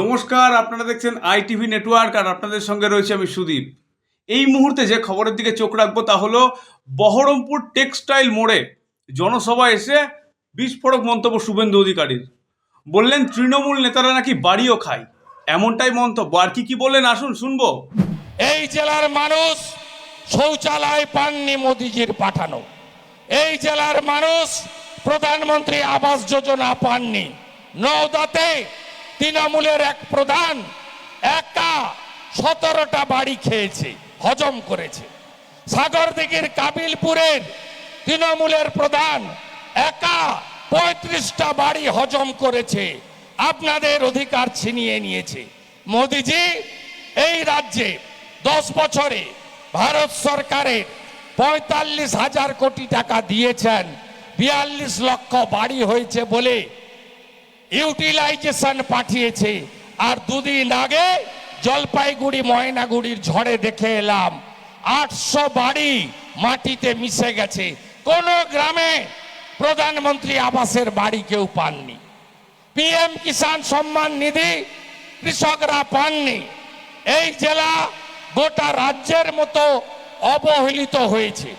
নমস্কার, আপনারা দেখছেন আইটিভি নেটওয়ার্ক আর আপনাদের সঙ্গে রয়েছে আমি সুদীপ। এই মুহূর্তে যে খবরের দিকে চোখ রাখব তা হলো, বহরমপুর টেক্সটাইল মোড়ে জনসভা এসে বিস্ফোরক মন্তব্য শুভেন্দু অধিকারীর। বললেন, তৃণমূল নেতারা নাকি বাড়িও খায়। এমনটাই মন্তব্য। আর কি কি বললেন? আসুন, শুনব। এই জেলার মানুষ শৌচালয় পাননি মোদিজির পাঠানো। এই জেলার মানুষ প্রধানমন্ত্রী আবাস যোজনা পাননি। নওদাতে তৃণমূলের এক প্রধান একা সতেরোটা বাড়ি খেয়েছে, হজম করেছে। সাগরদিঘির কাবিলপুরের তৃণমূলের প্রধান একা পঁয়ত্রিশটা বাড়ি হজম করেছে, আপনাদের অধিকার ছিনিয়ে নিয়েছে। মোদিজি, এই রাজ্যে দশ বছরে ভারত সরকারের পঁয়তাল্লিশ হাজার কোটি টাকা দিয়েছেন, বিয়াল্লিশ লক্ষ বাড়ি হয়েছে বলে ইউটিলাইজেশন পাঠিয়েছে। আর দুদিন আগে জলপাইগুড়ি, ময়নাগুড়ির ঝড়ে দেখে এলাম, আটশো বাড়ি মাটিতে মিশে গেছে। কোন গ্রামে প্রধানমন্ত্রী আবাসের বাড়ি কেউ পাননি। পিএম কিষাণ সম্মান নিধি কৃষকরা পাননি। এই জেলা গোটা রাজ্যের মতো অবহেলিত হয়েছে।